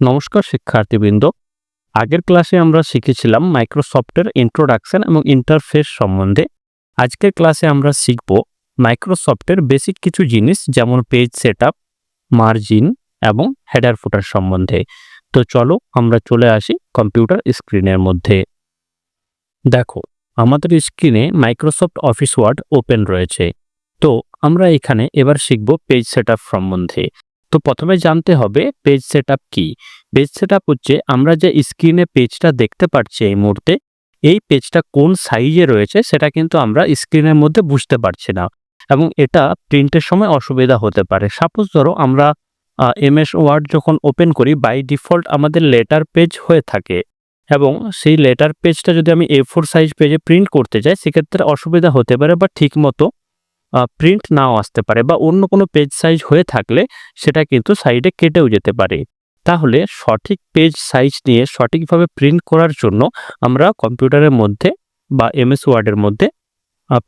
নমস্কার শিক্ষার্থীবৃন্দ। আগের ক্লাসে আমরা শিখেছিলাম মাইক্রোসফটের ইন্ট্রোডাকশন এবং ইন্টারফেস সম্বন্ধে। আজকের ক্লাসে আমরা শিখব মাইক্রোসফটের বেসিক কিছু জিনিস যেমন পেজ সেটআপ মার্জিন এবং হেডার ফুটার সম্বন্ধে। তো চলো আমরা চলে আসি কম্পিউটার স্ক্রিনের মধ্যে। দেখো, আমাদের স্ক্রিনে মাইক্রোসফট অফিস ওয়ার্ড ওপেন রয়েছে। তো আমরা এখানে এবার শিখব পেজ সেটআপ সম্বন্ধে। তো প্রথমে জানতে হবে পেজ সেটআপ কি? পেজ সেটআপ হচ্ছে আমরা যে স্ক্রিনে পেজটা দেখতে পাচ্ছি এই মুহূর্তে, এই পেজটা কোন সাইজে রয়েছে সেটা কিন্তু আমরা স্ক্রিনের মধ্যে বুঝতে পারছি না। এবং এটা প্রিন্টের সময় অসুবিধা হতে পারে। সাপোজ ধরো আমরা এমএস ওয়ার্ড যখন ওপেন করি বাই ডিফল্ট আমাদের লেটার পেজ হয়ে থাকে এবং সেই লেটার পেজটা যদি আমি এ ফোর সাইজ পেজে প্রিন্ট করতে চাই সেক্ষেত্রে অসুবিধা হতে পারে বা ঠিকমতো প্রিন্ট নাও আসতে পারে বা অন্য কোনো পেজ সাইজ হয়ে থাকলে সেটা কিন্তু সাইডে কেটেও যেতে পারে। তাহলে সঠিক পেজ সাইজ নিয়ে সঠিকভাবে প্রিন্ট করার জন্য আমরা কম্পিউটারের মধ্যে বা এমএস ওয়ার্ডের মধ্যে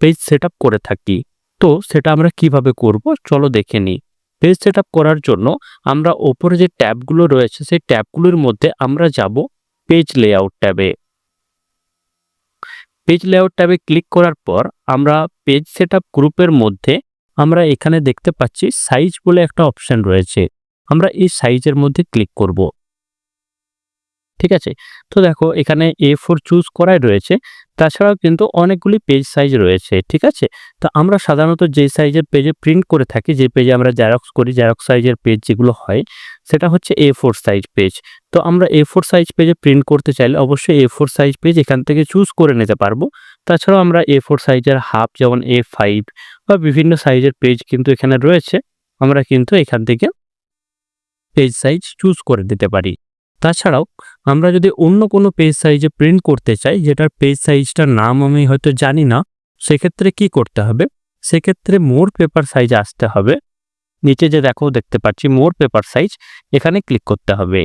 পেজ সেট করে থাকি। তো সেটা আমরা কীভাবে করব? চলো দেখে নিই। পেজ সেট করার জন্য আমরা ওপরে যে ট্যাবগুলো রয়েছে, সেই ট্যাবগুলোর মধ্যে আমরা যাব পেজ লেআউট ট্যাবে পেজ লেআউট ট্যাবে ক্লিক করার পর আমরা পেজ সেট গ্রুপের মধ্যে আমরা এখানে দেখতে পাচ্ছি সাইজ বলে একটা অপশন রয়েছে। আমরা এই সাইজের মধ্যে ক্লিক করব। ঠিক আছে? তো দেখো, এখানে এ ফোর চুজ করাই রয়েছে। তাছাড়াও কিন্তু অনেকগুলি পেজ সাইজ রয়েছে, ঠিক আছে? তো আমরা সাধারণত যে সাইজের পেজে প্রিন্ট করে থাকি, যে পেজে আমরা জেরক্স করি জেরক্স সাইজের পেজ যেগুলো হয়, সেটা হচ্ছে এ ফোর সাইজ পেজ তো আমরা এ ফোর সাইজ পেজে প্রিন্ট করতে চাইলে অবশ্যই এ ফোর সাইজ পেজ এখান থেকে চুজ করে নিতে পারব। তাছাড়াও আমরা এ ফোর সাইজের হাফ যেমন এ ফাইভ বা বিভিন্ন সাইজের পেজ কিন্তু এখানে রয়েছে। আমরা কিন্তু এখান থেকে পেজ সাইজ চুজ করে দিতে পারি। তাছাড়াও আমরা যদি অন্য কোনো পেজ সাইজে প্রিন্ট করতে চাই, যেটার পেজ সাইজটার নাম আমি হয়তো জানি না, সেক্ষেত্রে কি করতে হবে? সেক্ষেত্রে মোর পেপার সাইজ আসতে হবে। নিচে যে দেখো, দেখতে পাচ্ছি মোর পেপার সাইজ এখানে ক্লিক করতে হবে।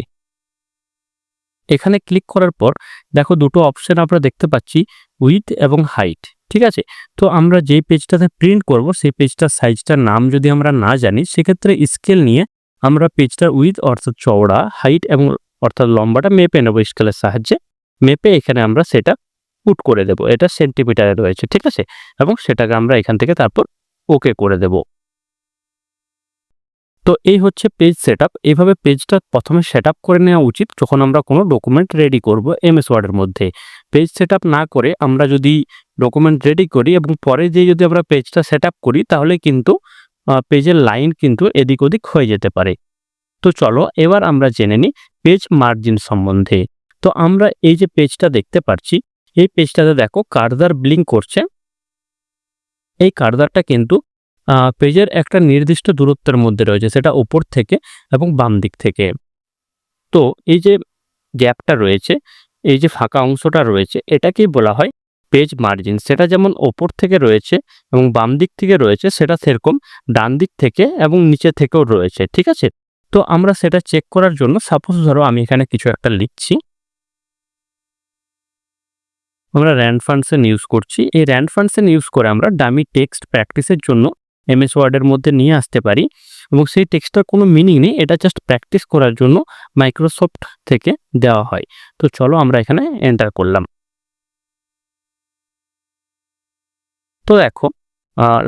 এখানে ক্লিক করার পর দেখো দুটো অপশন আমরা দেখতে পাচ্ছি উইথ এবং হাইট ঠিক আছে? তো আমরা যেই পেজটাতে প্রিন্ট করব, সেই পেজটার সাইজটার নাম যদি আমরা না জানি, সেক্ষেত্রে স্কেল নিয়ে আমরা পেজটার উইথ অর্থাৎ চওড়া হাইট এবং অর্থাৎ লম্বাটা মেপে নেব স্কেলের সাহায্যে। মেপে এখানে আমরা সেটা পুট করে দেব। এটা সেন্টিমিটারে রয়েছে, ঠিক আছে? এবং সেটাকে আমরা এখান থেকে তারপর ওকে করে দেব। তো এই হচ্ছে পেজ সেট এইভাবে পেজটা প্রথমে সেট আপ করে নেওয়া উচিত যখন আমরা কোনো ডকুমেন্ট রেডি করব এমএস ওয়ার্ডের মধ্যে। পেজ সেট আপ না করে আমরা যদি ডকুমেন্ট রেডি করি এবং পরে যে যদি আমরা পেজটা সেট আপ করি, তাহলে কিন্তু পেজের লাইন কিন্তু এদিক ওদিক হয়ে যেতে পারে। তো চলো এবার আমরা জেনে নিই পেজ মার্জিন সম্বন্ধে। তো আমরা এই যে পেজটা দেখতে পাচ্ছি এই পেজটাতে দেখো কার্দার ব্লিং করছে। এই কার্দারটা কিন্তু পেজের একটা নির্দিষ্ট দূরত্বের মধ্যে রয়েছে, সেটা উপর থেকে এবং বাম দিক থেকে। তো এই যে গ্যাপটা রয়েছে, এই যে ফাঁকা অংশটা রয়েছে, এটাকেই বলা হয় পেজ মার্জিন সেটা যেমন ওপর থেকে রয়েছে এবং বাম দিক থেকে রয়েছে, সেটা সেরকম ডান দিক থেকে এবং নিচে থেকেও রয়েছে, ঠিক আছে? তো আমরা সেটা চেক করার জন্য সাপোজ ধরো আমি এখানে কিছু একটা লিখছি। আমরা র্যান্ড ফান্ডসেন ইউজ করছি। এই র্যান্ড ফান্ডসেন ইউজ করে আমরা ডামি টেক্সট প্র্যাকটিসের জন্য এমএস ওয়ার্ডের মধ্যে নিয়ে আসতে পারি এবং সেই টেক্সটটার কোনো মিনিং নেই, এটা জাস্ট প্র্যাকটিস করার জন্য মাইক্রোসফট থেকে দেওয়া হয়। তো চলো আমরা এখানে এন্টার করলাম। তো দেখো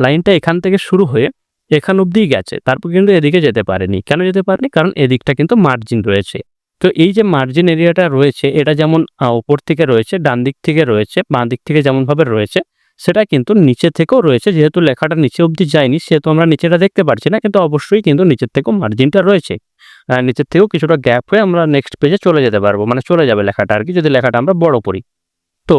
লাইনটা এখান থেকে শুরু হয়ে এখান অবধি গেছে, তারপর কিন্তু এদিকে যেতে পারেনি। কেন যেতে পারেনি? কারণ এদিকটা কিন্তু মার্জিন রয়েছে। তো এই যে মার্জিন এরিয়াটা রয়েছে, এটা যেমন উপর থেকে রয়েছে, ডান দিক থেকে রয়েছে, বাঁ দিক থেকে যেমনভাবে রয়েছে, সেটা কিন্তু নিচে থেকেও রয়েছে। যেহেতু লেখাটা নিচে অবধি যায়নি, সেহেতু আমরা নিচেটা দেখতে পারছি না, কিন্তু অবশ্যই কিন্তু নিচের থেকেও মার্জিনটা রয়েছে। নিচের থেকেও কিছুটা গ্যাপ হয়ে আমরা নেক্সট পেজে চলে যেতে পারব। মানে চলে যাবে লেখাটা আর কি যদি লেখাটা আমরা বড় করি। তো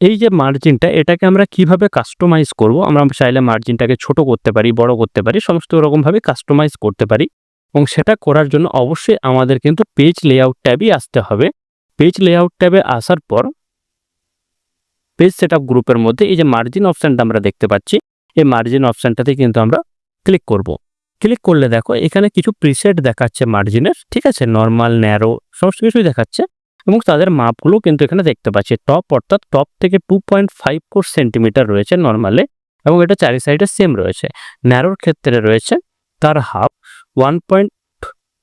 এই যে মার্জিনটা এটাকে আমরা কীভাবে কাস্টমাইজ করব? আমরা চাইলে মার্জিনটাকে ছোট করতে পারি, বড় করতে পারি, সমস্ত রকমভাবে কাস্টমাইজ করতে পারি। এবং সেটা করার জন্য অবশ্যই আমাদের কিন্তু পেজ লেআউট ট্যাবই আসতে হবে। পেজ লেআউট ট্যাবে আসার পর পেজ সেট গ্রুপের মধ্যে এই যে মার্জিন অপশানটা আমরা দেখতে পাচ্ছি, এই মার্জিন অপশানটাতে কিন্তু আমরা ক্লিক করব। ক্লিক করলে দেখো, এখানে কিছু প্রিসেট দেখাচ্ছে মার্জিনের ঠিক আছে? নর্মাল ন্যারো সমস্ত কিছুই দেখাচ্ছে। এবং তাদের মাপগুলো কিন্তু এখানে দেখতে পাচ্ছি। টপ অর্থাৎ টপ থেকে two point five four centimetre রয়েছে নর্মালে এবং এটা চারি সাইডে সেম রয়েছে। ন্যারোর ক্ষেত্রে রয়েছে তার half one point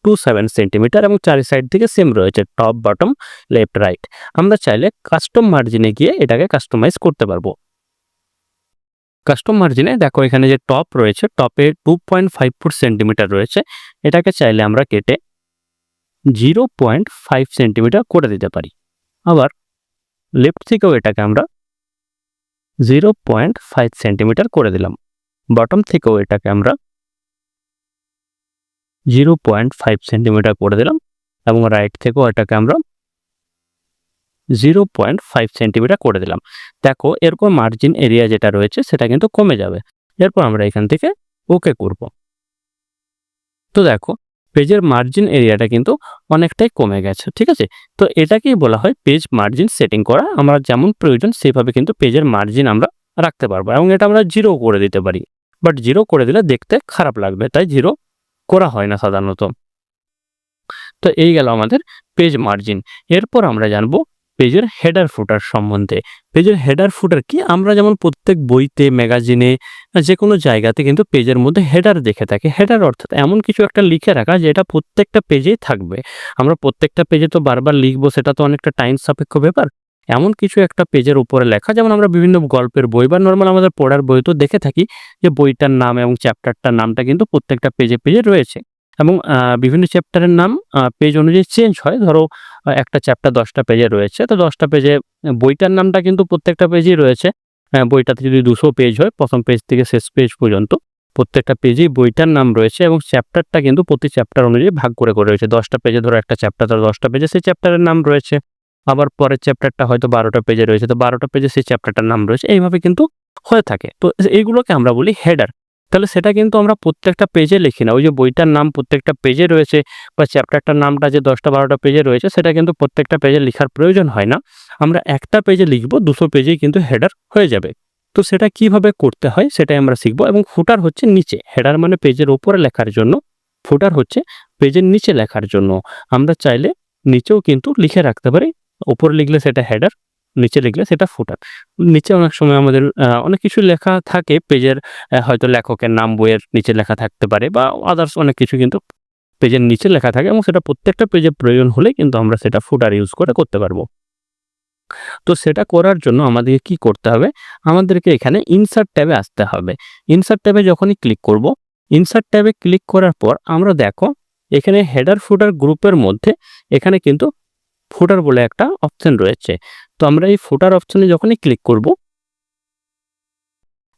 two seven centimetre এবং চারি সাইড থেকে সেম রয়েছে টপ, বটম, লেফট, রাইট। আমরা চাইলে কাস্টম মার্জিনে গিয়ে এটাকে কাস্টমাইজ করতে পারব। কাস্টম মার্জিনে দেখো এখানে যে টপ রয়েছে, টপে two point five foot centimetre রয়েছে। এটাকে চাইলে আমরা কেটে জিরো পয়েন্ট ফাইভ সেন্টিমিটার করে দিতে পারি। আবার লেফট থেকেও এটাকে আমরা জিরো পয়েন্ট ফাইভ সেন্টিমিটার করে দিলাম। বটম থেকেও এটাকে আমরা জিরো পয়েন্ট ফাইভ সেন্টিমিটার করে দিলাম এবং রাইট থেকেও এটাকে আমরা জিরো পয়েন্ট ফাইভ সেন্টিমিটার করে দিলাম। দেখো এরপর মার্জিন এরিয়া যেটা রয়েছে সেটা কিন্তু কমে যাবে। এরপর আমরা এখান থেকে ওকে করব। তো দেখো পেজের মার্জিন এরিয়াটা কিন্তু অনেকটাই কমে গেছে, ঠিক আছে? তো এটাকেই বলা হয় পেজ মার্জিন সেটিং করা। আমরা যেমন প্রয়োজন সেভাবে কিন্তু পেজের মার্জিন আমরা রাখতে পারব এবং এটা আমরা জিরো করে দিতে পারি। বাট জিরো করে দিলে দেখতে খারাপ লাগবে, তাই জিরো করা হয় না সাধারণত। তো এই গেল আমাদের পেজ মার্জিন এরপর আমরা জানব পেজের হেডার ফুটার সম্বন্ধে। পেজের হেডার ফুটার কি? আমরা যেমন প্রত্যেক বইতে ম্যাগাজিনে যে কোনো জায়গাতে কিন্তু পেজের মধ্যে হেডার দেখে থাকি। হেডার অর্থাৎ এমন কিছু একটা লিখে রাখা, যেটা প্রত্যেকটা পেজেই থাকবে। আমরা প্রত্যেকটা পেজে তো বারবার লিখব, সেটা তো অনেকটা টাইম সাপেক্ষ ব্যাপার। এমন কিছু একটা পেজের উপরে লেখা, যেমন আমরা বিভিন্ন গল্পের বই বা নর্মাল আমাদের পড়ার বই তো দেখে থাকি, যে বইটার নাম এবং চ্যাপ্টারটার নামটা কিন্তু প্রত্যেকটা পেজে পেজে রয়েছে। এবং বিভিন্ন চ্যাপ্টারের নাম পেজ অনুযায়ী চেঞ্জ হয়। ধরো একটা চ্যাপ্টার দশটা পেজে রয়েছে। তো দশটা পেজে বইটার নামটা কিন্তু প্রত্যেকটা পেজেই রয়েছে। বইটাতে যদি দুশো পেজ হয়, প্রথম পেজ থেকে শেষ পেজ পর্যন্ত প্রত্যেকটা পেজেই বইটার নাম রয়েছে এবং চ্যাপ্টারটা কিন্তু প্রতি চ্যাপ্টার অনুযায়ী ভাগ করে করে রয়েছে। দশটা পেজে ধরো একটা চ্যাপ্টার ধরো দশটা পেজে সেই চ্যাপ্টারের নাম রয়েছে। আবার পরের চ্যাপ্টারটা হয়তো বারোটা পেজে রয়েছে। তো বারোটা পেজে সেই চ্যাপ্টারটার নাম রয়েছে। এইভাবে কিন্তু হয়ে থাকে। তো এইগুলোকে আমরা বলি হেডার তাহলে সেটা কিন্তু আমরা প্রত্যেকটা পেজে লিখি না। ওই যে বইটার নাম প্রত্যেকটা পেজে রয়েছে বা চ্যাপ্টারটার নামটা যে দশটা বারোটা পেজে রয়েছে, সেটা কিন্তু প্রত্যেকটা পেজে লেখার প্রয়োজন হয় না। আমরা একটা পেজে লিখব, দুশো পেজেই কিন্তু হেডার হয়ে যাবে। তো সেটা কীভাবে করতে হয় সেটাই আমরা শিখব এবং ফুটার হচ্ছে নিচে। হেডার মানে পেজের ওপরে লেখার জন্য ফুটার হচ্ছে পেজের নিচে লেখার জন্য। আমরা চাইলে নিচেও কিন্তু লিখে রাখতে পারি ওপরে লিখলে সেটা হেডার নিচে লিখলে সেটা ফুটার নিচে অনেক সময় আমাদের অনেক কিছু লেখা থাকে, পেজের হয়তো লেখকের নাম বইয়ের নিচে লেখা থাকতে পারে বা আদার্স অনেক কিছু কিন্তু পেজের নিচে লেখা থাকে এবং সেটা প্রত্যেকটা পেজে প্রয়োজন হলে কিন্তু আমরা সেটা ফুটার ইউজ করে করতে পারব। তো সেটা করার জন্য আমাদেরকে কি করতে হবে? আমাদেরকে এখানে ইনসার্ট ট্যাবে আসতে হবে। ইনসার্ট ট্যাবে যখনই ক্লিক করব ইনসার্ট ট্যাবে ক্লিক করার পর আমরা দেখো, এখানে হেডার ফুটার গ্রুপের মধ্যে এখানে কিন্তু ফুটার বলে একটা অপশন রয়েছে। তো আমরা এই ফোটার অপশনে যখনই ক্লিক করব,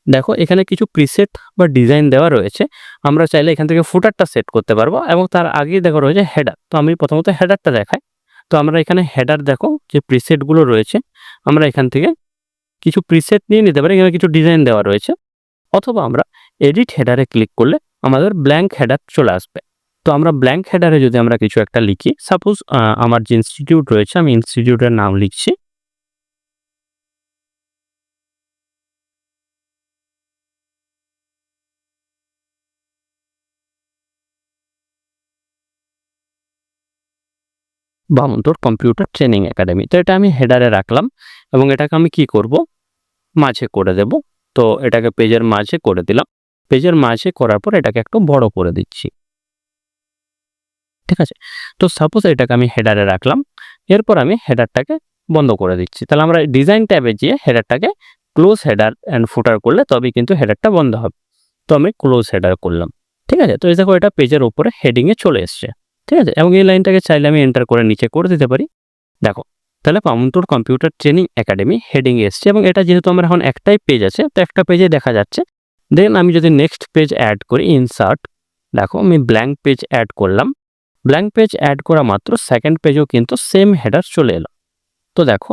দেখো এখানে কিছু প্রিসেট বা ডিজাইন দেওয়া রয়েছে। আমরা চাইলে এখান থেকে ফুটারটা সেট করতে পারব এবং তার আগেই দেখো রয়েছে হেডার তো আমি প্রথমত হেডারটা দেখাই। তো আমরা এখানে হেডার দেখো যে প্রিসেটগুলো রয়েছে। আমরা এখান থেকে কিছু প্রিসেট নিয়ে নিতে পারি, এখানে কিছু ডিজাইন দেওয়া রয়েছে। অথবা আমরা এডিট হেডারে ক্লিক করলে আমাদের ব্ল্যাঙ্ক হেডার চলে আসবে। তো আমরা ব্ল্যাঙ্ক হেডারে যদি আমরা কিছু একটা লিখি সাপোজ আমার যে ইনস্টিটিউট রয়েছে, আমি ইনস্টিটিউটের নাম লিখছি। বামন্তর কম্পিউটার ট্রেনিং একাডেমি তো এটা আমি হেডারে রাখলাম এবং এটাকে আমি কি করব? মাঝে করে দেব। তো এটাকে পেজের মাঝে করে দিলাম। পেজের মাঝে করার পর এটাকে একটু বড় করে দিচ্ছি। ঠিক আছে? তো সাপোজ এটাকে আমি হেডারে রাখলাম, এরপর আমি হেডারটাকে বন্ধ করে দিচ্ছি। তাহলে আমরা ডিজাইন ট্যাবে গিয়ে হেডারটাকে ক্লোজ হেডার অ্যান্ড ফুটার করলে তবেই কিন্তু হেডারটা বন্ধ হবে। তো আমি ক্লোজ হেডার করলাম। ঠিক আছে? তো এই দেখো এটা পেজের উপরে হেডিংয়ে চলে এসছে। ঠিক আছে? এবং এই লাইনটাকে চাইলে আমি এন্টার করে নিচে করে দিতে পারি। দেখো, তাহলে পামন্টুর কম্পিউটার ট্রেনিং একাডেমি হেডিং এসছে এবং এটা যেহেতু আমার এখন একটাই পেজ আছে, তো একটা পেজে দেখা যাচ্ছে। দেন আমি যদি নেক্সট পেজ অ্যাড করি ইনসার্ট দেখো আমি ব্ল্যাঙ্ক পেজ অ্যাড করলাম। ব্ল্যাঙ্ক পেজ অ্যাড করা মাত্র সেকেন্ড পেজেও কিন্তু সেম হেডার চলে এলো। তো দেখো,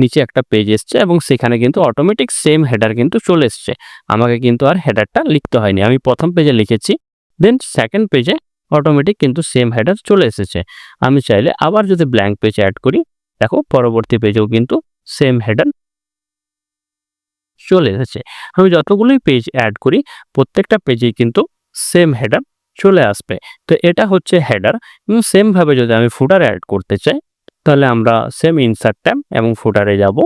নিচে একটা পেজ এসছে এবং সেখানে কিন্তু অটোমেটিক সেম হেডার কিন্তু চলে এসছে। আমাকে কিন্তু আর হেডারটা লিখতে হয়নি। আমি প্রথম পেজে লিখেছি দেন সেকেন্ড পেজে অটোমেটিক কিন্তু সেম হেডার চলে এসেছে। আমি চাইলে আবার যদি ব্ল্যাঙ্ক পেজ অ্যাড করি, দেখো পরবর্তী পেজেও কিন্তু সেম হেডার চলে এসেছে। আমি যতগুলোই পেজ অ্যাড করি, প্রত্যেকটা পেজেই কিন্তু সেম হেডার চলে আসবে। তো এটা হচ্ছে হেডার এবং সেমভাবে যদি আমি ফুটার অ্যাড করতে চাই, তাহলে আমরা সেম ইনসার্ট ট্যাব এবং ফুটারে যাব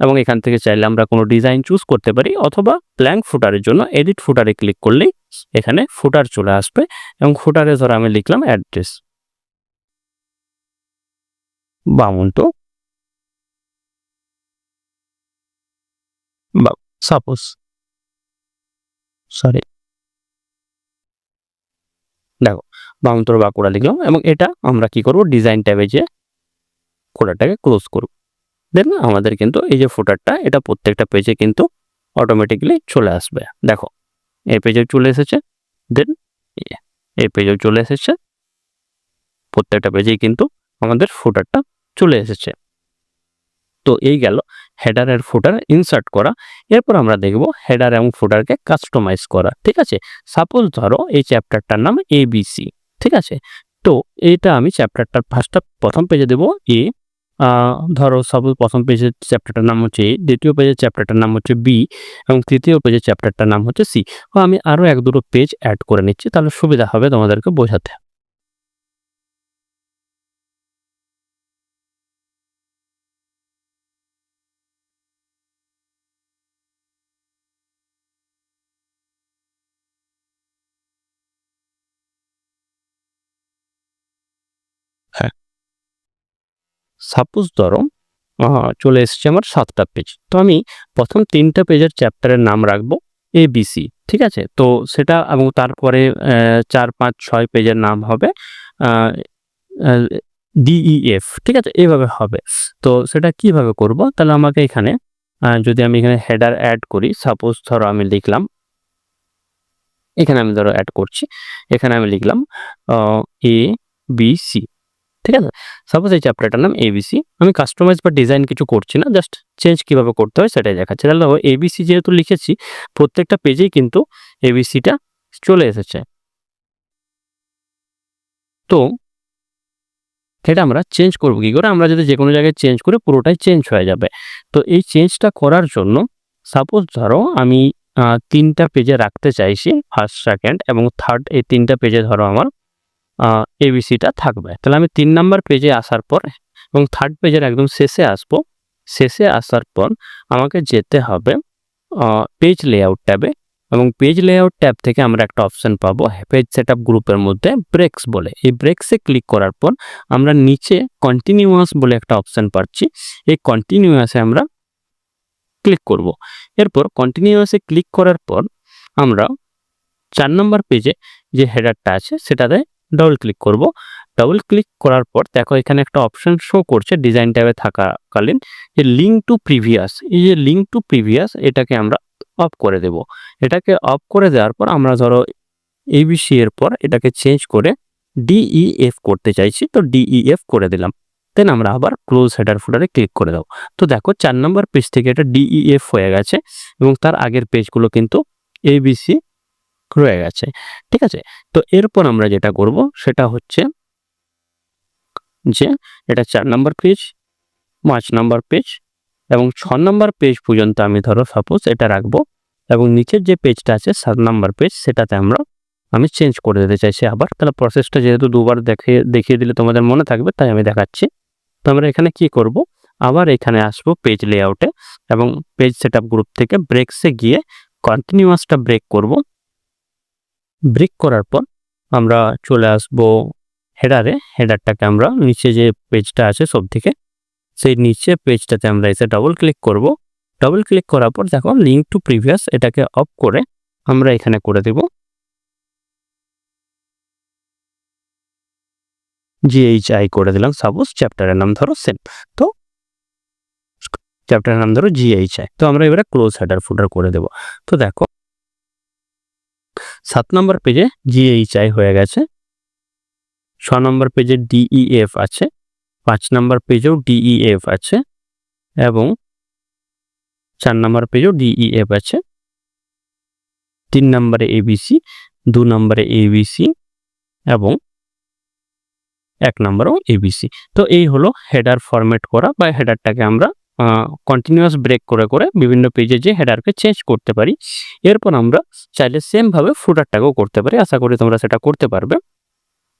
এবং এখান থেকে চাইলে আমরা কোনো ডিজাইন চুজ করতে পারি অথবা ব্ল্যাঙ্ক ফুটারের জন্য এডিট ফুটারে ক্লিক করলেই এখানে ফুটার চলে আসবে এবং ফুটারে ধরো আমি লিখলাম অ্যাড্রেস বামন টু বা সাপোজ সরি দেখো বামন্তর বাঁকুড়া লিখলাম এবং এটা আমরা কি করব? ডিজাইন ট্যাবে যে ফোল্ডারটাকে ক্লোজ করব। দেন আমাদের কিন্তু এই যে ফোল্ডারটা এটা প্রত্যেকটা পেজে কিন্তু অটোমেটিক্যালি চলে আসবে। দেখো, এই পেজে চলে এসেছে দেন এই পেজেও চলে এসেছে, প্রত্যেকটা পেজেই কিন্তু আমাদের ফুটারটা চলে এসেছে। তো এই গেল হেডার এর ফুটার ইনসার্ট করা, এরপর আমরা দেখব হেডার এবং ফুটারকে কাস্টমাইজ করা, ঠিক আছে? সাপোজ ধরো এই চ্যাপ্টারটার নাম এবিসি ঠিক আছে? তো এটা আমি চ্যাপ্টারটার ফার্স্টটা প্রথম পেজে দেবো, এ ধরো সাপোজ প্রথম পেজের চ্যাপ্টারটার নাম হচ্ছে এ, দ্বিতীয় পেজের চ্যাপ্টারটার নাম হচ্ছে বি, এবং তৃতীয় পেজের চ্যাপ্টারটার নাম হচ্ছে সি। আমি আরও এক দুটো পেজ অ্যাড করে নিচ্ছি, তাহলে সুবিধা হবে তোমাদেরকে বোঝাতে হ্যাঁ সাপোজ ধরো চলে এসেছে আমার সাতটা পেজ তো আমি প্রথম তিনটা পেজের চ্যাপ্টারের নাম রাখব এ বিসি ঠিক আছে? তো সেটা এবং তারপরে চার, পাঁচ, ছয় পেজের নাম হবে ডিইএফ ঠিক আছে? এইভাবে হবে। তো সেটা কীভাবে করব? তাহলে আমাকে এখানে যদি আমি এখানে হেডার অ্যাড করি সাপোজ ধরো আমি লিখলাম, এখানে আমি ধরো অ্যাড করছি, এখানে আমি লিখলাম এ বি সি ঠিক আছে সাপোজ এই চ্যাপ্টারটার নাম এবিসি আমি কাস্টমাইজ বা ডিজাইন কিছু করছি না জাস্ট চেঞ্জ কীভাবে করতে হয় সেটাই দেখাচ্ছি। তাহলে দেখো এবিসি যেহেতু লিখেছি, প্রত্যেকটা পেজেই কিন্তু এবিসিটা চলে এসেছে। তো সেটা আমরা চেঞ্জ করব কি করে? আমরা যদি যে কোনো জায়গায় চেঞ্জ করি, পুরোটাই চেঞ্জ হয়ে যাবে। তো এই চেঞ্জটা করার জন্য সাপোজ ধরো আমি তিনটা পেজে রাখতে চাইছি ফার্স্ট সেকেন্ড এবং থার্ড এই তিনটা পেজে ধরো আমার এবিসিটা থাকবে। তাহলে আমি তিন নাম্বার পেজে আসার পর এবং থার্ড পেজের একদম শেষে আসব। শেষে আসার পর আমাকে যেতে হবে পেজ লেআউট ট্যাবে এবং পেজ লেআউট ট্যাব থেকে আমরা একটা অপশন পাবো পেজ সেট গ্রুপের মধ্যে ব্রেক্স বলে। এই ব্রেক্সে ক্লিক করার পর আমরা নিচে কন্টিনিউয়াস বলে একটা অপশন পাচ্ছি। এই কন্টিনিউয়াসে আমরা ক্লিক করব। এরপর কন্টিনিউয়াসে ক্লিক করার পর আমরা চার নম্বর পেজে যে হেডারটা আছে সেটাতে ডবল ক্লিক করব। ডবল ক্লিক করার পর দেখো এখানে একটা অপশন শো করছে ডিজাইন ট্যাবে থাকাকালীন যে লিঙ্ক টু প্রিভিয়াস এই যে লিঙ্ক টু প্রিভিয়াস এটাকে আমরা অফ করে দেব। এটাকে অফ করে দেওয়ার পর আমরা ধরো এবিসি এর পর এটাকে চেঞ্জ করে ডিইএফ করতে চাইছি, তো ডিইএফ করে দিলাম। দেন আমরা আবার ক্লোজ হেডার ফুটারে ক্লিক করে দাও তো দেখো চার নম্বর পেজ থেকে এটা ডিইএফ হয়ে গেছে এবং তার আগের পেজগুলো কিন্তু এবিসি রয়ে গেছে। ঠিক আছে? তো এরপর আমরা যেটা করব সেটা হচ্ছে যে এটা চার নম্বর পেজ পাঁচ নম্বর পেজ এবং ছ নম্বর পেজ পর্যন্ত আমি ধরো সাপোজ এটা রাখব এবং নিচের যে পেজটা আছে, সাত নম্বর পেজ সেটাতে আমরা, আমি চেঞ্জ করে দিতে চাইছি আবার। তাহলে প্রসেসটা যেহেতু দুবার দেখে, দেখিয়ে দিলে তোমাদের মনে থাকবে, তাই আমি দেখাচ্ছি। তো আমরা এখানে কি করব? আবার এখানে আসব পেজ লেআউটে এবং পেজ সেট গ্রুপ থেকে ব্রেকসে গিয়ে কন্টিনিউয়াসটা ব্রেক করব। ব্রেক করার পর আমরা চলে আসব হেডারে হেডারটাকে আমরা নিচে যে পেজটা আছে সব থেকে সেই নিচে পেজটাতে আমরা এসে ডবল ক্লিক করব। ডবল ক্লিক করার পর দেখো লিঙ্ক টু প্রিভিয়াস এটাকে অফ করে আমরা এখানে করে দেব। জিএইচআই করে দিলাম সাপোজ চ্যাপ্টারের নাম ধরো সেম তো চ্যাপ্টারের নাম ধরো জিএইচআই তো আমরা এবারে ক্লোজ হেডার ফুটার করে দেব। তো দেখো সাত নম্বর পেজে জিএইচআই হয়ে গেছে। ছ নম্বর পেজে ডিইএফ আছে। পাঁচ নম্বর পেজেও ডিইএফ আছে এবং চার নম্বর পেজেও ডিইএফ আছে। তিন নম্বরে এবিসি দু নম্বরে এবিসি এবং এক নম্বরও এবিসি তো এই হলো হেডার ফরম্যাট করা বা হেডারটাকে আমরা কন্টিনিউয়াস ব্রেক করে করে বিভিন্ন পেজে যে হেডারকে চেঞ্জ করতে পারি, এরপর আমরা চাইলে সেমভাবে ফুটারটাকেও করতে পারি, আশা করি তোমরা সেটা করতে পারবে।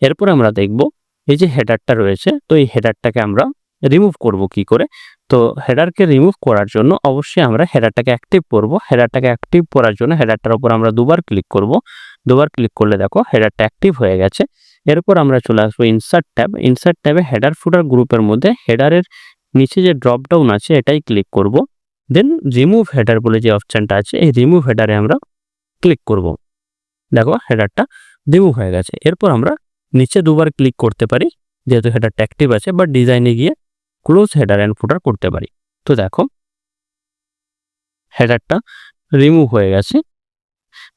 এরপর আমরা দেখব এই যে হেডারটা রয়েছে, তো এই হেডারটাকে আমরা রিমুভ করব কি করে? তো হেডারকে রিমুভ করার জন্য অবশ্যই আমরা হেডারটাকে অ্যাক্টিভ করব। হেডারটাকে অ্যাক্টিভ করার জন্য হেডারটার উপর আমরা দুবার ক্লিক করব। দুবার ক্লিক করলে দেখো হেডারটা অ্যাক্টিভ হয়ে গেছে। এরপর আমরা চলে আসব ইনসার্ট ট্যাব ইনসার্ট ট্যাবে হেডার ফুটার গ্রুপের মধ্যে হেডারের নিচে যে ড্রপ ডাউন আছে এটাই ক্লিক করব। দেন রিমুভ হেডার বলে যে অপশানটা আছে, এই রিমুভ হেডারে আমরা ক্লিক করব। দেখো হেডারটা রিমুভ হয়ে গেছে। এরপর আমরা নিচে দুবার ক্লিক করতে পারি, যেহেতু হেডারটা অ্যাক্টিভ আছে বা ডিজাইনে গিয়ে ক্লোজ হেডার অ্যান্ড ফুটার করতে পারি। তো দেখো হেডারটা রিমুভ হয়ে গেছে।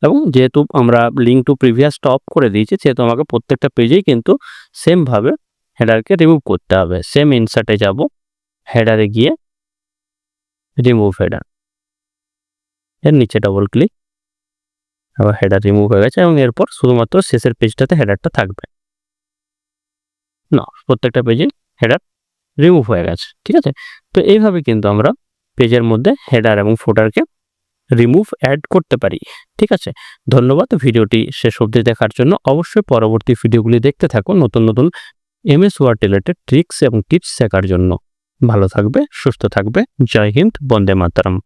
এবং যেহেতু আমরা লিঙ্ক টু প্রিভিয়াসটা অফ করে দিয়েছি, সেহেতু আমাকে প্রত্যেকটা পেজেই কিন্তু সেমভাবে হেডারকে রিমুভ করতে হবে। সেম ইনসার্টে যাব। হেডারে গিয়ে রিমুভ হেডার এর নিচে ডবল ক্লিক আবার হেডার রিমুভ হয়ে গেছে এবং এরপর শুধুমাত্র শেষের পেজটাতে হেডারটা থাকবে। না প্রত্যেকটা পেজে হেডার রিমুভ হয়ে গেছে, ঠিক আছে? তো এইভাবে কিন্তু আমরা পেজের মধ্যে হেডার এবং ফোটারকে রিমুভ অ্যাড করতে পারি, ঠিক আছে? ধন্যবাদ, ভিডিওটি শেষ অবধি দেখার জন্য। অবশ্যই পরবর্তী ভিডিওগুলি দেখতে থাকুন নতুন নতুন এমএস ওয়ার্ড রিলেটেড ট্রিক্স এবং টিপস শেখার জন্য। ভালো থাকবে সুস্থ থাকবে। জয় হিন্দ বন্দে মাতরম।